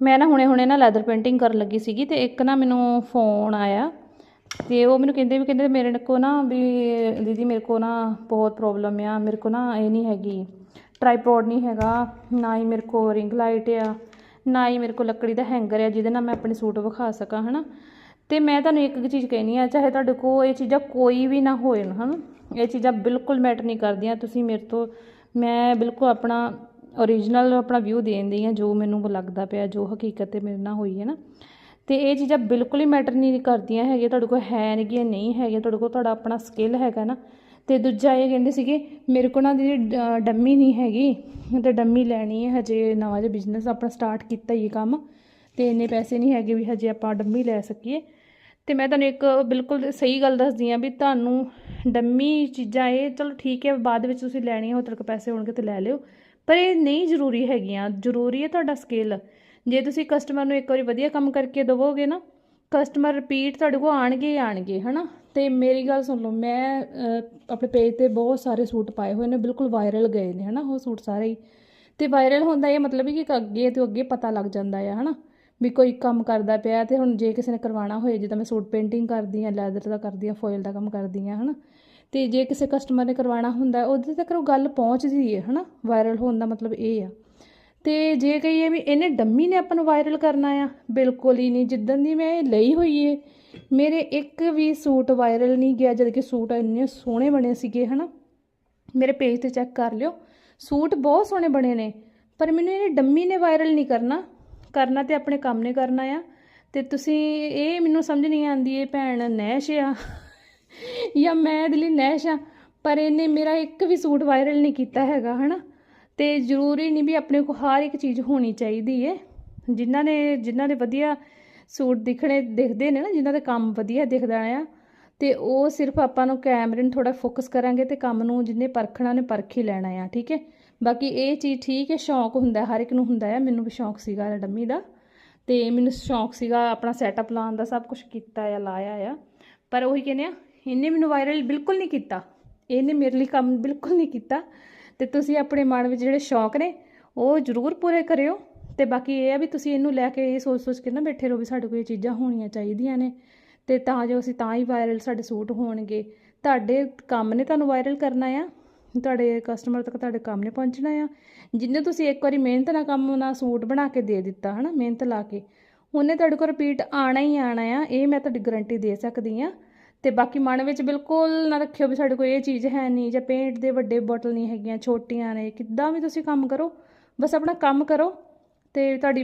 ਮੈਂ ਨਾ ਹੁਣੇ ਹੁਣੇ ਨਾ ਲੈਦਰ ਪੇਂਟਿੰਗ ਕਰਨ ਲੱਗੀ ਸੀਗੀ ਤੇ ਇੱਕ ਨਾ ਮੈਨੂੰ ਫੋਨ ਆਇਆ ਤੇ ਉਹ ਮੈਨੂੰ ਕਹਿੰਦੇ ਵੀ ਕਹਿੰਦੇ ਮੇਰੇ ਕੋ ਨਾ ਵੀ ਦੀਦੀ ਮੇਰੇ ਕੋ ਨਾ ਬਹੁਤ ਪ੍ਰੋਬਲਮ ਆ, ਮੇਰੇ ਕੋ ਨਾ ਇਹ ਨਹੀਂ ਹੈਗੀ ਟ੍ਰਾਈਪੋਡ ਨਹੀਂ ਹੈਗਾ, ਨਾ ਹੀ ਮੇਰੇ ਕੋ ਰਿੰਗ ਲਾਈਟ ਆ, ਨਾ ਹੀ ਮੇਰੇ ਕੋ ਲੱਕੜੀ ਦਾ ਹੈਂਗਰ ਆ ਜਿਹਦੇ ਨਾਲ ਮੈਂ ਆਪਣੇ ਸੂਟ ਵਿਖਾ ਸਕਾਂ, ਹਨਾ? ਤੇ ਮੈਂ ਤੁਹਾਨੂੰ ਇੱਕ ਇੱਕ ਚੀਜ਼ ਕਹਿਣੀ ਆ, ਚਾਹੇ ਤੁਹਾਡੇ ਕੋ ਇਹ ਚੀਜ਼ਾਂ ਕੋਈ ਵੀ ਨਾ ਹੋਏ, ਹਨਾ? ਇਹ ਚੀਜ਼ਾਂ ਬਿਲਕੁਲ ਮੈਟਰ ਨਹੀਂ ਕਰਦੀਆਂ, ਤੁਸੀਂ ਮੇਰੇ ਤੋਂ ਮੈਂ ਬਿਲਕੁਲ ਆਪਣਾ ਓਰੀਜਨਲ ਆਪਣਾ ਵਿਊ ਦੇਣ ਆ, ਜੋ ਮੈਨੂੰ ਲੱਗਦਾ ਪਿਆ, ਜੋ ਹਕੀਕਤ ਤੇ ਮੇਰੇ ਨਾਲ ਹੋਈ ਹੈ ਨਾ। ਤੇ ਇਹ ਚੀਜ਼ਾਂ ਬਿਲਕੁਲ ਹੀ ਮੈਟਰ ਨਹੀਂ ਕਰਦੀਆਂ ਹੈਗੀਆਂ, ਤੁਹਾਡੇ ਕੋਲ ਹੈ ਨਹੀਂ ਨਹੀਂ ਹੈਗੇ ਤੁਹਾਡੇ ਕੋਲ ਤੁਹਾਡਾ ਆਪਣਾ ਸਕਿੱਲ ਹੈਗਾ ਨਾ। ਤੇ ਦੂਜਾ ਇਹ ਕਹਿੰਦੇ ਸੀਗੇ, ਮੇਰੇ ਕੋਲ ਨਾ ਦੀ ਡੰਮੀ ਨਹੀਂ ਹੈਗੀ, ਤੇ ਡੰਮੀ ਲੈਣੀ ਹੈ, ਹਜੇ ਨਵਾਂ ਜਿਹਾ ਬਿਜ਼ਨਸ ਆਪਣਾ ਸਟਾਰਟ ਕੀਤਾ ਹੀ ਕੰਮ। ਤੇ ਇੰਨੇ ਪੈਸੇ ਨਹੀਂ ਹੈਗੇ ਵੀ ਹਜੇ ਆਪਾਂ ਡੰਮੀ ਲੈ ਸਕੀਏ। ਤੇ ਮੈਂ ਤੁਹਾਨੂੰ ਇੱਕ ਬਿਲਕੁਲ ਸਹੀ ਗੱਲ ਦੱਸਦੀ ਆ ਵੀ ਤੁਹਾਨੂੰ ਡੰਮੀ ਚੀਜ਼ਾਂ ਇਹ ਚਲੋ ਠੀਕ ਹੈ, ਬਾਅਦ ਵਿੱਚ ਤੁਸੀਂ ਲੈਣੀ ਹੋ ਤੁਹਾਡੇ ਕੋਲ ਪੈਸੇ ਹੋਣਗੇ ਤੇ ਲੈ ਲਿਓ। ਪਰ ਇਹ ਨਹੀਂ ਜ਼ਰੂਰੀ ਹੈਗੀਆਂ। ਜ਼ਰੂਰੀ ਹੈ ਤੁਹਾਡਾ ਸਕਿੱਲ ਜੇ ਤੁਸੀਂ ਕਸਟਮਰ ਨੂੰ ਇੱਕ ਵਾਰੀ ਵਧੀਆ ਕੰਮ ਕਰਕੇ ਦੇਵੋਗੇ ਨਾ ਕਸਟਮਰ ਰਿਪੀਟ ਤੁਹਾਡੇ ਕੋਲ ਆਣਗੇ ਹੀ ਆਣਗੇ ਹਨਾ? ਤੇ ਮੇਰੀ ਗੱਲ ਸੁਣ ਲਓ, ਮੈਂ ਆਪਣੇ ਪੇਜ ਤੇ ਬਹੁਤ ਸਾਰੇ ਸੂਟ ਪਾਏ ਹੋਏ ਨੇ, ਬਿਲਕੁਲ ਵਾਇਰਲ ਗਏ ਨੇ, ਹਨਾ? ਉਹ ਸੂਟ ਸਾਰੇ ਹੀ। ਤੇ ਵਾਇਰਲ ਹੁੰਦਾ ਇਹ ਮਤਲਬ ਹੀ ਕਿ ਅੱਗੇ ਤੋਂ ਅੱਗੇ ਪਤਾ ਲੱਗ ਜਾਂਦਾ ਆ, ਹਨਾ? ਵੀ ਕੋਈ ਕੰਮ ਕਰਦਾ ਪਿਆ ਤੇ ਹੁਣ ਜੇ ਕਿਸੇ ਨੇ ਕਰਵਾਉਣਾ ਹੋਏ, ਜਿੱਦਾਂ ਮੈਂ ਸੂਟ ਪੇਂਟਿੰਗ ਕਰਦੀ ਆ ਲੈਦਰ ਦਾ ਕਰਦੀ ਆ ਫੋਇਲ ਦਾ ਕੰਮ ਕਰਦੀ ਆ ਹਨਾ? ਤੇ ਜੇ ਕਿਸੇ ਕਸਟਮਰ ਨੇ ਕਰਵਾਉਣਾ ਹੁੰਦਾ, ਉਹਦੇ ਤੱਕ ਉਹ ਗੱਲ ਪਹੁੰਚਦੀ ਹੈ ਹਨਾ? ਵਾਇਰਲ ਹੋਣ ਦਾ ਮਤਲਬ ਇਹ ਆ। ਤੇ ਜੇ ਕਹੀਏ ਵੀ ਇਹਨੇ ਡੰਮੀ ਨੇ ਆਪਾਂ ਨੂੰ ਵਾਇਰਲ ਕਰਨਾ ਆ, ਬਿਲਕੁਲ ਹੀ ਨਹੀਂ। ਜਿੱਦਣ ਦੀ ਮੈਂ ਇਹ ਲਈ ਹੋਈ ਏ, ਮੇਰੇ ਇੱਕ ਵੀ ਸੂਟ ਵਾਇਰਲ ਨਹੀਂ ਗਿਆ, ਜਦ ਕਿ ਸੂਟ ਇੰਨੇ ਸੋਹਣੇ ਬਣੇ ਸੀਗੇ, ਹਨਾ? ਮੇਰੇ ਪੇਜ ਤੇ ਚੈੱਕ ਕਰ ਲਿਓ। ਸੂਟ ਬਹੁਤ ਸੋਹਣੇ ਬਣੇ ਨੇ, ਪਰ ਮੈਨੂੰ ਇਹਨੇ ਡੰਮੀ ਨੇ ਵਾਇਰਲ ਨਹੀਂ ਕਰਨਾ। ਕਰਨਾ ਤੇ ਆਪਣੇ ਕੰਮ ਨੇ ਕਰਨਾ ਆ। ਤੇ ਤੁਸੀਂ, ਇਹ ਮੈਨੂੰ ਸਮਝ ਨਹੀਂ ਆਉਂਦੀ, ਇਹ ਭੈਣ ਨੈਸ਼ ਆ। ਜਾਂ ਮੈਂ ਇਹਦੇ ਲਈ ਨੈਸ਼ ਆ, ਪਰ ਇਹਨੇ ਮੇਰਾ ਇੱਕ ਵੀ ਸੂਟ ਵਾਇਰਲ ਨਹੀਂ ਕੀਤਾ ਹੈਗਾ, ਹਨਾ? ਤੇ ਜ਼ਰੂਰੀ ਨਹੀਂ ਵੀ ਆਪਣੇ ਕੋਲ ਹਰ ਇੱਕ ਚੀਜ਼ ਹੋਣੀ ਚਾਹੀਦੀ ਏ। ਜਿਨ੍ਹਾਂ ਨੇ, ਜਿਨ੍ਹਾਂ ਦੇ ਵਧੀਆ ਸੂਟ ਦਿਖਣੇ, ਦਿਖਦੇ ਨੇ ਨਾ, ਜਿਨ੍ਹਾਂ ਦੇ ਕੰਮ ਵਧੀਆ ਦਿਖਦਾ ਆ, ਤੇ ਉਹ ਸਿਰਫ ਆਪਾਂ ਨੂੰ ਕੈਮਰੇ ਨੂੰ ਥੋੜਾ ਫੋਕਸ ਕਰਾਂਗੇ ਤੇ ਕੰਮ ਨੂੰ ਜਿੰਨੇ ਪਰਖਣਾ ਨੇ ਪਰਖ ਹੀ ਲੈਣਾ ਆ, ਠੀਕ ਹੈ ਬਾਕੀ ਇਹ ਚੀਜ਼ ਠੀਕ ਹੈ ਸ਼ੌਂਕ ਹੁੰਦਾ, ਹਰ ਇੱਕ ਨੂੰ ਹੁੰਦਾ ਆ, ਮੈਨੂੰ ਵੀ ਸ਼ੌਂਕ ਸੀਗਾ ਡੰਮੀ ਦਾ। ਤੇ ਮੈਨੂੰ ਸ਼ੌਂਕ ਸੀਗਾ ਆਪਣਾ ਸੈਟਅਪ ਲਾਉਣ ਦਾ, ਸਭ ਕੁਝ ਕੀਤਾ ਆ, ਲਾਇਆ ਆ। ਪਰ ਉਹੀ ਕਹਿੰਦੇ ਆ ਇਹਨੇ ਮੈਨੂੰ ਵਾਇਰਲ ਬਿਲਕੁਲ ਨਹੀਂ ਕੀਤਾ। ਇਹਨੇ ਮੇਰੇ ਲਈ ਕੰਮ ਬਿਲਕੁਲ ਨਹੀਂ ਕੀਤਾ। ਤੇ ਤੁਸੀਂ ਆਪਣੇ ਮਨ ਵਿੱਚ ਜਿਹੜੇ ਸ਼ੌਂਕ ਨੇ, ਉਹ ਜ਼ਰੂਰ ਪੂਰੇ ਕਰਿਓ। ਤੇ ਬਾਕੀ ਇਹ ਆ ਵੀ ਤੁਸੀਂ ਇਹਨੂੰ ਲੈ ਕੇ ਇਹ ਸੋਚ ਸੋਚ ਕੇ ਨਾ ਬੈਠੇ ਰਹੋ ਵੀ ਸਾਡੇ ਕੋਲ ਇਹ ਚੀਜ਼ਾਂ ਹੋਣੀਆਂ ਚਾਹੀਦੀਆਂ ਨੇ। ਤੇ ਤਾਂ ਜੋ ਅਸੀਂ ਤਾਂ ਹੀ ਵਾਇਰਲ ਸਾਡੇ ਸੂਟ ਹੋਣਗੇ। ਤੁਹਾਡੇ ਕੰਮ ਨੇ ਤੁਹਾਨੂੰ ਵਾਇਰਲ ਕਰਨਾ ਆ। ਤੁਹਾਡੇ ਕਸਟਮਰ ਤੱਕ ਤੁਹਾਡੇ ਕੰਮ ਨੇ ਪਹੁੰਚਣਾ ਆ। ਜਿੰਨੇ ਤੁਸੀਂ ਇੱਕ ਵਾਰੀ ਮਿਹਨਤ ਨਾਲ ਕੰਮ ਨਾਲ ਸੂਟ ਬਣਾ ਕੇ ਦੇ ਦਿੱਤਾ, ਹਨਾ, ਮਿਹਨਤ ਲਾ ਕੇ, ਉਹਨੇ ਤੁਹਾਡੇ ਕੋਲ ਰਿਪੀਟ ਆਣਾ ਹੀ ਆਣਾ ਆ। ਇਹ ਮੈਂ ਤੁਹਾਡੀ ਗਾਰੰਟੀ ਦੇ ਸਕਦੀ ਆ। ਤੇ ਬਾਕੀ ਮਨ ਵਿੱਚ ਬਿਲਕੁਲ ਨਾ ਰੱਖਿਓ ਵੀ ਸਾਡੇ ਕੋਲ ਇਹ ਚੀਜ਼ ਹੈ ਨਹੀਂ, ਜਾਂ ਪੇਂਟ ਦੇ ਵੱਡੇ ਬੋਟਲ ਨਹੀਂ ਹੈਗੀਆਂ, ਛੋਟੀਆਂ ਨੇ, ਕਿੱਦਾਂ ਵੀ ਤੁਸੀਂ ਕੰਮ ਕਰੋ, ਬਸ ਆਪਣਾ ਕੰਮ ਕਰੋ ਤੇ ਤੁਹਾਡੀ